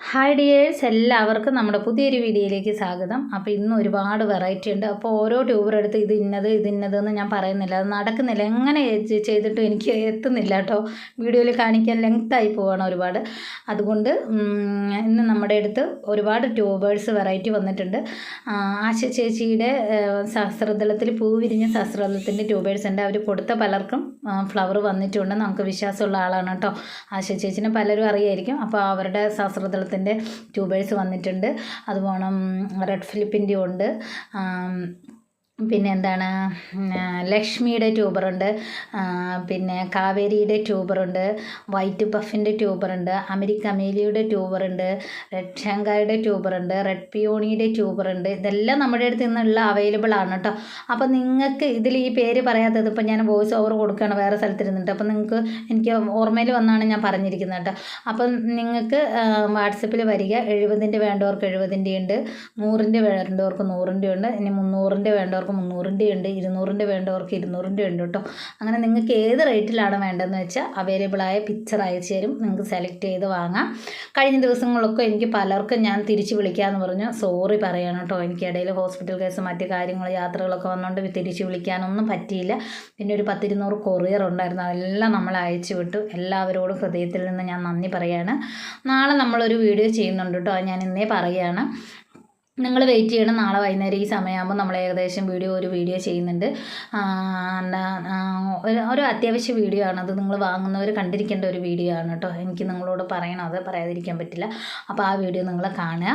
Hi dears എല്ലാവർക്കും നമ്മുടെ പുതിയൊരു വീഡിയോയിലേക്ക് സ്വാഗതം. അപ്പോൾ ഇന്ന് ഒരുപാട് വെറൈറ്റി ഉണ്ട്. അപ്പോൾ ഓരോ ട്യൂബർ എടുത്ത് ഇത് ഇന്നത് ഇത് ഇന്നതെന്ന് ഞാൻ പറയുന്നില്ല. അത് നടക്കുന്നില്ല. എങ്ങനെ ചെയ്തിട്ട് എനിക്ക് എത്തുന്നില്ല കേട്ടോ. വീഡിയോയിൽ കാണിക്കാൻ ലെങ്തായി പോവാണ് ഒരുപാട്. അതുകൊണ്ട് ഇന്ന് നമ്മുടെ അടുത്ത് ഒരുപാട് ട്യൂബേഴ്സ് വെറൈറ്റി വന്നിട്ടുണ്ട്. ആശ ചേച്ചിയുടെ ഏഹ്, പൂവിരിഞ്ഞ പൂ ട്യൂബേഴ്സ് ഉണ്ട്. അവർ കൊടുത്ത പലർക്കും ഫ്ലവർ വന്നിട്ടുണ്ട്. നമുക്ക് വിശ്വാസമുള്ള ആളാണ് കേട്ടോ. ആശ ചേച്ചിനെ പലരും അറിയായിരിക്കും. അപ്പോൾ അവരുടെ സഹസ്രദളത്തിന്റെ ട്യൂബേഴ്സ് വന്നിട്ടുണ്ട്. അതുപോലെ റെഡ് ഫിലിപ്പിന്റെ ഉണ്ട്. പിന്നെ എന്താണ് ലക്ഷ്മിയുടെ ട്യൂബറുണ്ട്. പിന്നെ കാവേരിയുടെ ട്യൂബറുണ്ട്. വൈറ്റ് പഫിന്റെ ട്യൂബറുണ്ട്. അമേരിക്ക അമേലിയുടെ ട്യൂബറുണ്ട്. റെഡ് ഷങ്കായുടെ ട്യൂബറുണ്ട്. റെഡ് പിയോണിയുടെ ട്യൂബറുണ്ട്. ഇതെല്ലാം നമ്മുടെ അടുത്ത് നിന്നുള്ള അവൈലബിൾ ആണ് കേട്ടോ അപ്പോൾ നിങ്ങൾക്ക് ഇതിൽ ഈ പേര് പറയാത്തത് ഇപ്പം ഞാൻ വോയിസ് ഓവർ കൊടുക്കുകയാണ് വേറെ സ്ഥലത്തിരുന്നിട്ട്. അപ്പോൾ നിങ്ങൾക്ക് എനിക്ക് ഓർമ്മയിൽ വന്നാണ് ഞാൻ പറഞ്ഞിരിക്കുന്നത് കേട്ടോ അപ്പം നിങ്ങൾക്ക് വാട്സപ്പിൽ വരിക. എഴുപതിന്റെ വേണ്ടവർക്ക് എഴുപതിന്റെ ഉണ്ട്. നൂറിന്റെ വേണ്ടവർക്ക് നൂറിന്റെ ഉണ്ട്. ഇനി മുന്നൂറിന്റെ വേണ്ടവർക്ക് മുന്നൂറിന്റെ ഉണ്ട് ഇരുന്നൂറിന്റെ വേണ്ടവർക്ക് ഇരുന്നൂറിന്റെ ഉണ്ട് കേട്ടോ. അങ്ങനെ നിങ്ങൾക്ക് ഏത് റേറ്റിലാണ് വേണ്ടതെന്ന് വെച്ചാൽ അവൈലബിളായ പിക്ചർ അയച്ചു തരും നിങ്ങൾക്ക് സെലക്ട് ചെയ്ത് വാങ്ങാം. കഴിഞ്ഞ ദിവസങ്ങളൊക്കെ എനിക്ക് പലർക്കും ഞാൻ തിരിച്ച് വിളിക്കാമെന്ന് പറഞ്ഞു. സോറി പറയണം കേട്ടോ എനിക്ക് ഇടയിൽ ഹോസ്പിറ്റൽ കേസ് മറ്റ് കാര്യങ്ങൾ യാത്രകളൊക്കെ വന്നുകൊണ്ട് തിരിച്ച് വിളിക്കാനൊന്നും പറ്റിയില്ല. പിന്നെ ഒരു പത്തിരുന്നൂറ് കൊറിയർ ഉണ്ടായിരുന്നു അതെല്ലാം നമ്മൾ അയച്ചു വിട്ടു. എല്ലാവരോടും ഹൃദയത്തിൽ നിന്ന് ഞാൻ നന്ദി പറയാണ്. നാളെ നമ്മളൊരു വീഡിയോ ചെയ്യുന്നുണ്ട് കേട്ടോ ഞാൻ ഇന്നേ പറയുകയാണ് നിങ്ങൾ വെയിറ്റ് ചെയ്യണം. നാളെ വൈകുന്നേരം ഈ സമയമാകുമ്പോൾ നമ്മൾ ഏകദേശം വീഡിയോ ഒരു വീഡിയോ ചെയ്യുന്നുണ്ട്. ഒരു അത്യാവശ്യ വീഡിയോ ആണ്. അത് നിങ്ങൾ വാങ്ങുന്നവർ കണ്ടിരിക്കേണ്ട ഒരു വീഡിയോ ആണ് കേട്ടോ. എനിക്ക് നിങ്ങളോട് പറയണം. അത് പറയാതിരിക്കാൻ പറ്റില്ല. അപ്പോൾ ആ വീഡിയോ നിങ്ങൾ കാണുക.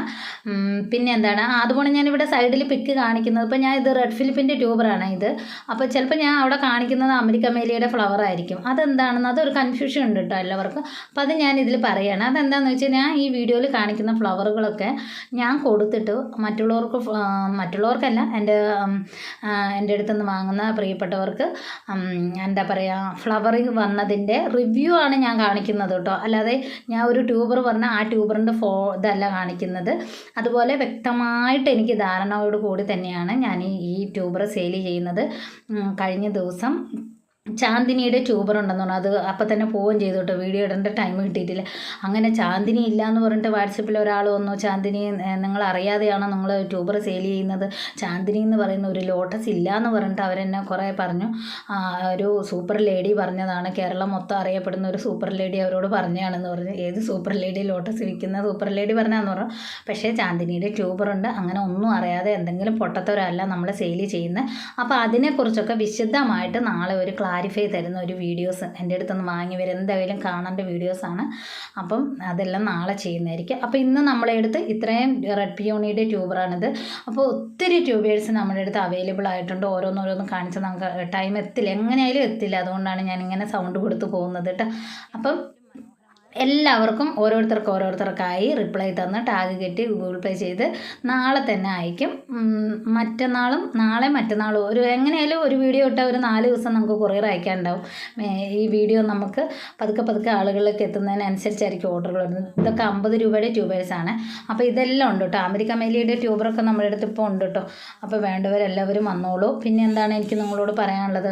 പിന്നെ എന്താണ്? അതുപോലെ ഞാനിവിടെ സൈഡിൽ പിക്ക് കാണിക്കുന്നത്. ഇപ്പോൾ ഞാൻ ഇത് റെഡ് ഫിലിപ്പിന്റെ ട്യൂബറാണ് ഇത്. അപ്പോൾ ചിലപ്പോൾ ഞാൻ അവിടെ കാണിക്കുന്നത് അമരിക്ക മേലിയുടെ ഫ്ലവർ ആയിരിക്കും. അതെന്താണെന്ന് അതൊരു കൺഫ്യൂഷൻ ഉണ്ട് കേട്ടോ എല്ലാവർക്കും. അപ്പോൾ അത് ഞാൻ ഇതിൽ പറയുകയാണ് അതെന്താണെന്ന് വെച്ചാൽ ഞാൻ ഈ വീഡിയോയിൽ കാണിക്കുന്ന ഫ്ലവറുകളൊക്കെ ഞാൻ കൊടുത്തിട്ട് മറ്റുള്ളവർക്ക് മറ്റുള്ളവർക്കല്ല എന്റെ എന്റെ അടുത്ത് നിന്ന് വാങ്ങുന്ന പ്രിയപ്പെട്ടവർക്ക് എന്താ പറയുക ഫ്ലവറിങ് വന്നതിന്റെ റിവ്യൂ ആണ് ഞാൻ കാണിക്കുന്നത് കേട്ടോ. അല്ലാതെ ഞാൻ ഒരു ട്യൂബർ പറഞ്ഞാൽ ആ ട്യൂബറിന്റെ ഫോ ഇതല്ല കാണിക്കുന്നത്. അതുപോലെ വ്യക്തമായിട്ട് എനിക്ക് ധാരണയോട് കൂടി തന്നെയാണ് ഞാൻ ഈ ട്യൂബർ സെയിൽ ചെയ്യുന്നത്. കഴിഞ്ഞ ദിവസം ചാന്ദിനിയുടെ ട്യൂബർ ഉണ്ടെന്ന് പറഞ്ഞു അത് അപ്പം തന്നെ പോവുകയും ചെയ്തു കേട്ടോ. വീഡിയോ ഇടേണ്ട ടൈം കിട്ടിയിട്ടില്ല. അങ്ങനെ ചാന്ദിനി ഇല്ല എന്ന് പറഞ്ഞിട്ട് വാട്സപ്പിൽ ഒരാൾ വന്നു. ചാന്ദിനി നിങ്ങൾ അറിയാതെയാണോ നിങ്ങൾ ട്യൂബർ സെയിൽ ചെയ്യുന്നത്? ചാന്ദിനി എന്ന് പറയുന്ന ഒരു ലോട്ടസ് ഇല്ല എന്ന് പറഞ്ഞിട്ട് അവരെന്നെ കുറേ പറഞ്ഞു. ഒരു സൂപ്പർ ലേഡി പറഞ്ഞതാണ്. കേരളം മൊത്തം അറിയപ്പെടുന്ന ഒരു സൂപ്പർ ലേഡി അവരോട് പറഞ്ഞതാണെന്ന് പറഞ്ഞു. ഏത് സൂപ്പർ ലേഡി ലോട്ടസ് വിൽക്കുന്ന സൂപ്പർ ലേഡി പറഞ്ഞാന്ന് പറഞ്ഞു. പക്ഷേ ചാന്ദിനിയുടെ ട്യൂബർ ഉണ്ട്. അങ്ങനെ ഒന്നും അറിയാതെ എന്തെങ്കിലും പൊട്ടത്തവരല്ല നമ്മൾ സെയിൽ ചെയ്യുന്നത് അപ്പോൾ അതിനെക്കുറിച്ചൊക്കെ വിശദമായിട്ട് നാളെ ഒരു ക്ലാരിഫൈ തരുന്ന ഒരു വീഡിയോസ് എന്റെ അടുത്തൊന്ന് വാങ്ങി വരും. എന്തായാലും കാണേണ്ട വീഡിയോസാണ് അപ്പം അതെല്ലാം നാളെ ചെയ്യുന്നതായിരിക്കും. അപ്പോൾ ഇന്ന് നമ്മളെ അടുത്ത് ഇത്രയും റെഡ് പിയോണിയുടെ ട്യൂബറാണിത് അപ്പോൾ ഒത്തിരി ട്യൂബേഴ്സ് നമ്മുടെ അടുത്ത് അവൈലബിൾ ആയിട്ടുണ്ട്. ഓരോന്നോരോന്ന് കാണിച്ച് നമുക്ക് ടൈം എത്തില്ല. എങ്ങനെയായാലും എത്തില്ല. അതുകൊണ്ടാണ് ഞാൻ ഇങ്ങനെ സൗണ്ട് കൊടുത്ത് പോകുന്നത് കേട്ടോ. അപ്പം എല്ലാവർക്കും ഓരോരുത്തർക്ക് ഓരോരുത്തർക്കായി റിപ്ലൈ തന്ന് ടാഗ് കെട്ടി ഗൂഗിൾ പേ ചെയ്ത് നാളെ തന്നെ അയക്കും. മറ്റന്നാളും നാളെ മറ്റന്നാളും ഒരു എങ്ങനെയായാലും ഒരു വീഡിയോ ഇട്ടാൽ ഒരു നാല് ദിവസം നമുക്ക് കൊറിയർ അയക്കാനുണ്ടാവും. ഈ വീഡിയോ നമുക്ക് പതുക്കെ പതുക്കെ ആളുകളിലേക്ക് എത്തുന്നതിനനുസരിച്ചായിരിക്കും ഓർഡറുകൾ വരുന്നത്. ഇതൊക്കെ അമ്പത് രൂപയുടെ ആണ്. അപ്പോൾ ഇതെല്ലാം ഉണ്ട് കേട്ടോ അമേരിക്ക മേലിയുടെ ട്യൂബറൊക്കെ നമ്മുടെ അടുത്ത് ഇപ്പോൾ ഉണ്ട് കേട്ടോ അപ്പോൾ വേണ്ടവരെല്ലാവരും വന്നോളൂ. പിന്നെ എന്താണ് എനിക്ക് നിങ്ങളോട് പറയാനുള്ളത്?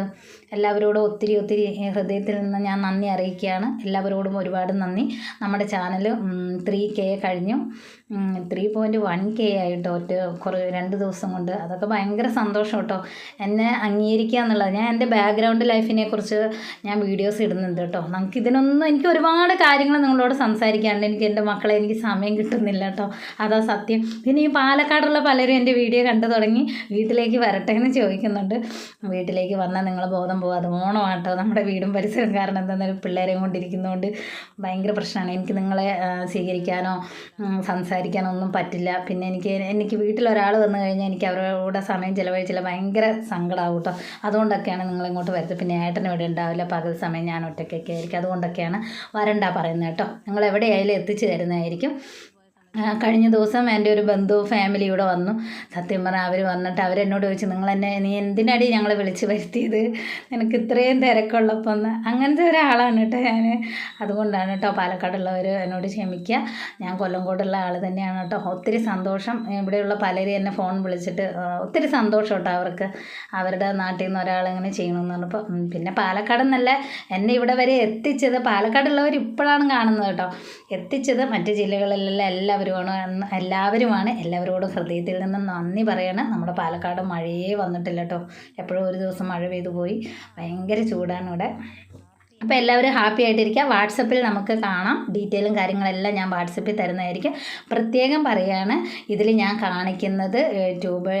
എല്ലാവരോടും ഒത്തിരി ഒത്തിരി ഹൃദയത്തിൽ നിന്ന് ഞാൻ നന്ദി അറിയിക്കുകയാണ്. എല്ലാവരോടും ഒരുപാട് നന്ദി. നമ്മുടെ ചാനൽ ത്രീ കെ കഴിഞ്ഞു. ത്രീ പോയിന്റ് വൺ കെ ആയിട്ടോ ഒറ്റ കുറേ രണ്ട് ദിവസം കൊണ്ട്. അതൊക്കെ ഭയങ്കര സന്തോഷം കേട്ടോ. എന്നെ അംഗീകരിക്കുക എന്നുള്ളത്. ഞാൻ എന്റെ ബാക്ക്ഗ്രൗണ്ട് ലൈഫിനെ കുറിച്ച് ഞാൻ വീഡിയോസ് ഇടുന്നുണ്ട് കേട്ടോ. നമുക്ക് ഇതിനൊന്നും എനിക്ക് ഒരുപാട് കാര്യങ്ങൾ നിങ്ങളോട് സംസാരിക്കാനുണ്ട്. എനിക്ക് എന്റെ മക്കളെ എനിക്ക് സമയം കിട്ടുന്നില്ല കേട്ടോ. അതാ സത്യം. പിന്നെ ഈ പാലക്കാടുള്ള പലരും എന്റെ വീഡിയോ കണ്ടു തുടങ്ങി. വീട്ടിലേക്ക് വരട്ടെ എന്ന് ചോദിക്കുന്നുണ്ട്. വീട്ടിലേക്ക് വന്നാൽ നിങ്ങളെ ബോധം പോകാതെ ഓണമാട്ടോ. നമ്മുടെ വീടും പരിസരം കാരണം എന്താണെന്ന് പിള്ളേരെയും കൊണ്ടിരിക്കുന്നതുകൊണ്ട് ഭയങ്കര പ്രശ്നമാണ് എനിക്ക് നിങ്ങളെ സ്വീകരിക്കാനോ സംസാരിക്കാനോ ഒന്നും പറ്റില്ല. പിന്നെ എനിക്ക് എനിക്ക് വീട്ടിൽ ഒരാൾ വന്നു കഴിഞ്ഞാൽ എനിക്ക് അവരുടെ സമയം ചിലവഴിച്ചില്ല. ഭയങ്കര സങ്കടമാവും കേട്ടോ അതുകൊണ്ടൊക്കെയാണ് നിങ്ങളിങ്ങോട്ട് വരുന്നത്. പിന്നെ ഏട്ടനും ഇവിടെ ഉണ്ടാവില്ല. പകൽ സമയം ഞാൻ ഒറ്റയ്ക്കൊക്കെ ആയിരിക്കും. അതുകൊണ്ടൊക്കെയാണ് വരണ്ട പറയുന്നത് കേട്ടോ. നിങ്ങൾ എവിടെയായാലും എത്തിച്ചു തരുന്നതായിരിക്കും. കഴിഞ്ഞ ദിവസം എന്റെ ഒരു ബന്ധു ഫാമിലി ഇവിടെ വന്നു. സത്യം പറഞ്ഞാൽ അവർ വന്നിട്ട് അവരെന്നോട് ചോദിച്ചു നിങ്ങൾ എന്നെ നീ എന്തിനടി ഞങ്ങളെ വിളിച്ച് വരുത്തിയത്? നിനക്ക് ഇത്രയും തിരക്കുള്ളപ്പോൾ എന്ന് അങ്ങനത്തെ ഒരാളാണ് കേട്ടോ ഞാൻ അതുകൊണ്ടാണ് കേട്ടോ പാലക്കാടുള്ളവർ എന്നോട് ക്ഷമിക്കുക ഞാൻ കൊല്ലംകോടുള്ള ആൾ തന്നെയാണ് കേട്ടോ. ഒത്തിരി സന്തോഷം. ഇവിടെയുള്ള പലരും എന്നെ ഫോൺ വിളിച്ചിട്ട് ഒത്തിരി സന്തോഷം കേട്ടോ അവർക്ക്. അവരുടെ നാട്ടിൽ നിന്ന് ഒരാൾ ഇങ്ങനെ ചെയ്യണമെന്ന് പറഞ്ഞപ്പോൾ പിന്നെ പാലക്കാട് എന്നല്ല എന്നെ ഇവിടെ വരെ എത്തിച്ചത് പാലക്കാടുള്ളവർ ഇപ്പോഴാണ് കാണുന്നത് കേട്ടോ. എത്തിച്ചത് മറ്റ് ജില്ലകളിലെല്ലാം എല്ലാവരുമാണ് എല്ലാവരുമാണ് എല്ലാവരോടും ഹൃദയത്തിൽ നിന്നും നന്ദി പറയണം. നമ്മുടെ പാലക്കാട് മഴയേ വന്നിട്ടില്ല കേട്ടോ. എപ്പോഴും ഒരു ദിവസം മഴ പെയ്തു പോയി. ഭയങ്കര ചൂടാണ് ഇവിടെ. അപ്പോൾ എല്ലാവരും ഹാപ്പി ആയിട്ടിരിക്കുക. വാട്സപ്പിൽ നമുക്ക് കാണാം. ഡീറ്റെയിലും കാര്യങ്ങളെല്ലാം ഞാൻ വാട്സപ്പിൽ തരുന്നതായിരിക്കും. പ്രത്യേകം പറയുകയാണ് ഇതിൽ ഞാൻ കാണിക്കുന്നത് ട്യൂബ്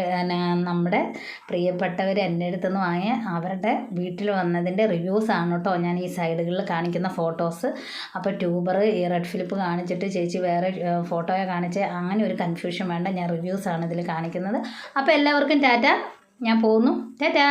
നമ്മുടെ പ്രിയപ്പെട്ടവർ എന്റെ അടുത്ത് നിന്ന് വാങ്ങിയ അവരുടെ വീട്ടിൽ വന്നതിന്റെ റിവ്യൂസ് ആണ് കേട്ടോ ഞാൻ ഈ സൈഡുകളിൽ കാണിക്കുന്ന ഫോട്ടോസ് അപ്പോൾ ട്യൂബർ ഈ റെഡ് ഫിലിപ്പ് കാണിച്ചിട്ട് ചേച്ചി വേറെ ഫോട്ടോയെ കാണിച്ച്. അങ്ങനെ ഒരു കൺഫ്യൂഷൻ വേണ്ട ഞാൻ റിവ്യൂസാണ് ഇതിൽ കാണിക്കുന്നത്. അപ്പോൾ എല്ലാവർക്കും ടാറ്റ ഞാൻ പോകുന്നു. ടാറ്റാ!